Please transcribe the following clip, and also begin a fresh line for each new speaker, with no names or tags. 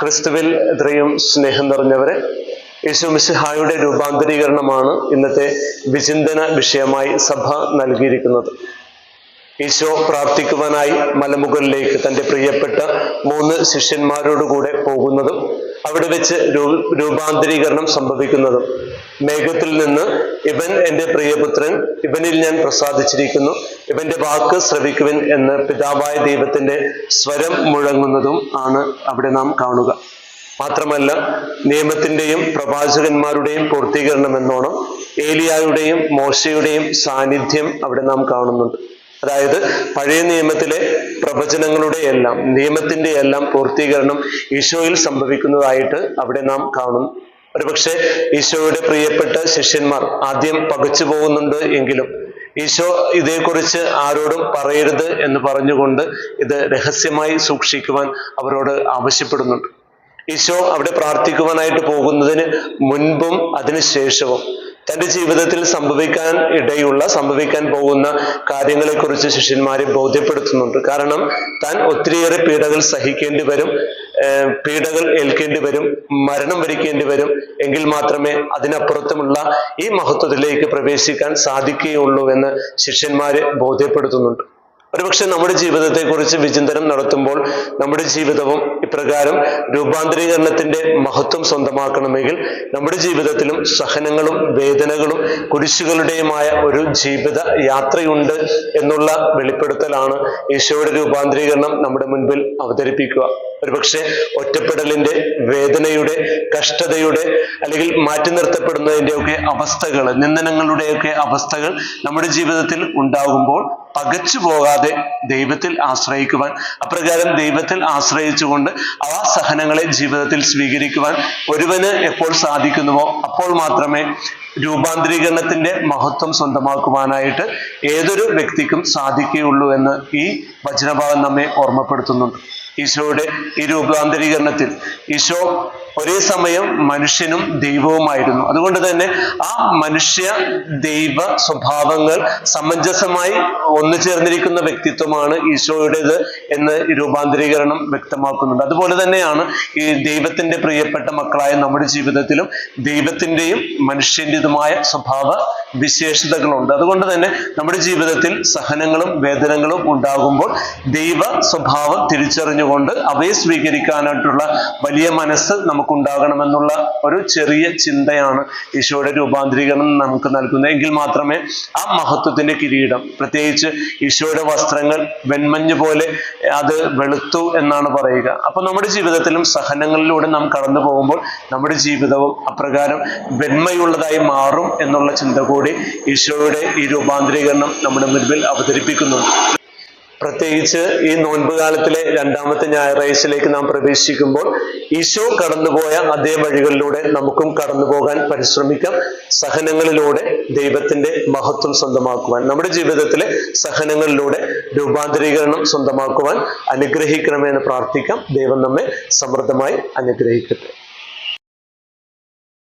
ക്രിസ്തുവിൽ ഇത്രയും സ്നേഹം നിറഞ്ഞവരെ യേശു മിസ്ഹായുടെ രൂപാന്തരീകരണമാണ് ഇന്നത്തെ വിചിന്തന വിഷയമായി സഭ നൽകിയിരിക്കുന്നത്. ഈശോ പ്രാർത്ഥിക്കുവാനായി മലമുകളിലേക്ക് തന്റെ പ്രിയപ്പെട്ട മൂന്ന് ശിഷ്യന്മാരോടുകൂടെ പോകുന്നതും അവിടെ വെച്ച് രൂപാന്തരീകരണം സംഭവിക്കുന്നതും. മേഘത്തിൽ നിന്ന് ഇവൻ എന്റെ പ്രിയപുത്രൻ ഇവനിൽ ഞാൻ പ്രസാദിച്ചിരിക്കുന്നു. ഇവന്റെ വാക്ക് ശ്രവിക്കുവിൻ എന്ന് പിതാവായ ദൈവത്തിന്റെ സ്വരം മുഴങ്ങുന്നതും ആണ് അവിടെ നാം കാണുക. മാത്രമല്ല നിയമത്തിന്റെയും പ്രവാചകന്മാരുടെയും പൂർത്തീകരണം എന്നോണം ഏലിയായുടെയും മോശയുടെയും സാന്നിധ്യം അവിടെ നാം കാണുന്നുണ്ട്. അതായത് പഴയ നിയമത്തിലെ പ്രവചനങ്ങളുടെ എല്ലാം നിയമത്തിന്റെ എല്ലാം പൂർത്തീകരണം ഈശോയിൽ സംഭവിക്കുന്നതായിട്ട് അവിടെ നാം കാണുന്നു ഒരുപക്ഷെ ഈശോയുടെ പ്രിയപ്പെട്ട ശിഷ്യന്മാർ ആദ്യം പകച്ചു പോകുന്നുണ്ട് എങ്കിലും ഈശോ ഇതേക്കുറിച്ച് ആരോടും പറയരുത് എന്ന് പറഞ്ഞുകൊണ്ട് ഇത് രഹസ്യമായി സൂക്ഷിക്കുവാൻ അവരോട് ആവശ്യപ്പെടുന്നുണ്ട്. ഈശോ അവിടെ പ്രാർത്ഥിക്കുവാനായിട്ട് പോകുന്നതിന് മുൻപും അതിനുശേഷവും തന്റെ ജീവിതത്തിൽ സംഭവിക്കാൻ ഇടയുള്ള സംഭവിക്കാൻ പോകുന്ന കാര്യങ്ങളെക്കുറിച്ച് ശിഷ്യന്മാരെ ബോധ്യപ്പെടുത്തുന്നുണ്ട്. കാരണം താൻ ഒത്തിരിയേറെ പീഡകൾ സഹിക്കേണ്ടി വരും. പീഡകൾ ഏൽക്കേണ്ടി വരും മരണം വരിക്കേണ്ടി വരും. എങ്കിൽ മാത്രമേ അതിനപ്പുറത്തുമുള്ള ഈ മഹത്വത്തിലേക്ക് പ്രവേശിക്കാൻ സാധിക്കുകയുള്ളൂ എന്ന് ശിഷ്യന്മാരെ ബോധ്യപ്പെടുത്തുന്നുണ്ട്. ഒരുപക്ഷെ നമ്മുടെ ജീവിതത്തെക്കുറിച്ച് വിചിന്തനം നടത്തുമ്പോൾ നമ്മുടെ ജീവിതവും ഇപ്രകാരം രൂപാന്തരീകരണത്തിന്റെ മഹത്വം സ്വന്തമാക്കണമെങ്കിൽ നമ്മുടെ ജീവിതത്തിലും സഹനങ്ങളും വേദനകളും കുരിശുകളുടെയുമായ ഒരു ജീവിത യാത്രയുണ്ട് എന്നുള്ള വെളിപ്പെടുത്തലാണ് ഈശോയുടെ രൂപാന്തരീകരണം നമ്മുടെ മുൻപിൽ അവതരിപ്പിക്കുക. ഒരുപക്ഷെ ഒറ്റപ്പെടലിന്റെ വേദനയുടെ കഷ്ടതയുടെ അല്ലെങ്കിൽ മാറ്റി നിർത്തപ്പെടുന്നതിന്റെ ഒക്കെ അവസ്ഥകൾ നിന്ദനങ്ങളുടെയൊക്കെ അവസ്ഥകൾ നമ്മുടെ ജീവിതത്തിൽ ഉണ്ടാകുമ്പോൾ പകച്ചു പോകാതെ ദൈവത്തിൽ ആശ്രയിക്കുവാൻ അപ്രകാരം ദൈവത്തിൽ ആശ്രയിച്ചുകൊണ്ട് ആ സഹനങ്ങളെ ജീവിതത്തിൽ സ്വീകരിക്കുവാൻ ഒരുവന് എപ്പോൾ സാധിക്കുന്നുവോ അപ്പോൾ മാത്രമേ രൂപാന്തരീകരണത്തിന്റെ മഹത്വം സ്വന്തമാക്കുവാനായിട്ട് ഏതൊരു വ്യക്തിക്കും സാധിക്കുകയുള്ളൂ എന്ന് ഈ വചനഭാഗം നമ്മെ ഓർമ്മപ്പെടുത്തുന്നുണ്ട്. ഈശോയുടെ ഈ രൂപാന്തരീകരണത്തിൽ. ഈശോ ഒരേ സമയം മനുഷ്യനും ദൈവവുമായിരുന്നു. അതുകൊണ്ട് തന്നെ ആ മനുഷ്യ ദൈവ സ്വഭാവങ്ങൾ സമഞ്ജസമായി ഒന്നു ചേർന്നിരിക്കുന്ന വ്യക്തിത്വമാണ് ഈശോയുടേത് എന്ന് രൂപാന്തരീകരണം വ്യക്തമാക്കുന്നുണ്ട്. അതുപോലെ തന്നെയാണ് ഈ ദൈവത്തിന്റെ പ്രിയപ്പെട്ട മക്കളായ നമ്മുടെ ജീവിതത്തിലും ദൈവത്തിന്റെയും മനുഷ്യന്റെതുമായ സ്വഭാവ വിശേഷതകളുണ്ട്. അതുകൊണ്ട് തന്നെ നമ്മുടെ ജീവിതത്തിൽ സഹനങ്ങളും വേദനകളും ഉണ്ടാകുമ്പോൾ ദൈവ സ്വഭാവം തിരിച്ചറിഞ്ഞുകൊണ്ട് അവയെ സ്വീകരിക്കാനായിട്ടുള്ള വലിയ മനസ്സ് നമുക്കുണ്ടാകണമെന്നുള്ള ഒരു ചെറിയ ചിന്തയാണ് ഈശോയുടെ രൂപാന്തരീകരണം നമുക്ക് നൽകുന്നത്. എങ്കിൽ മാത്രമേ ആ മഹത്വത്തിന്റെ കിരീടം പ്രത്യേകിച്ച് ഈശോയുടെ വസ്ത്രങ്ങൾ വെൺമഞ്ഞ് പോലെ അത് വെളുത്തു എന്നാണ് പറയുക. അപ്പൊ നമ്മുടെ ജീവിതത്തിലും സഹനങ്ങളിലൂടെ നാം കടന്നു പോകുമ്പോൾ നമ്മുടെ ജീവിതവും അപ്രകാരം വെണ്മയുള്ളതായി മാറും എന്നുള്ള ചിന്ത കൂടി ഈശോയുടെ ഈ രൂപാന്തരീകരണം നമ്മുടെ മുൻപിൽ അവതരിപ്പിക്കുന്നുണ്ട് പ്രത്യേകിച്ച് ഈ നോൻപ് കാലത്തിലെ രണ്ടാമത്തെ ഞായറാഴ്ചയിലേക്ക് നാം പ്രവേശിക്കുമ്പോൾ ഈശോ കടന്നുപോയ അതേ വഴികളിലൂടെ നമുക്കും കടന്നു പോകാൻ പരിശ്രമിക്കാം. സഹനങ്ങളിലൂടെ ദൈവത്തിന്റെ മഹത്വം സ്വന്തമാക്കുവാൻ നമ്മുടെ ജീവിതത്തിലെ സഹനങ്ങളിലൂടെ രൂപാന്തരീകരണം സ്വന്തമാക്കുവാൻ അനുഗ്രഹിക്കണമെന്ന് പ്രാർത്ഥിക്കാം. ദൈവം നമ്മെ സമൃദ്ധമായി അനുഗ്രഹിക്കട്ടെ.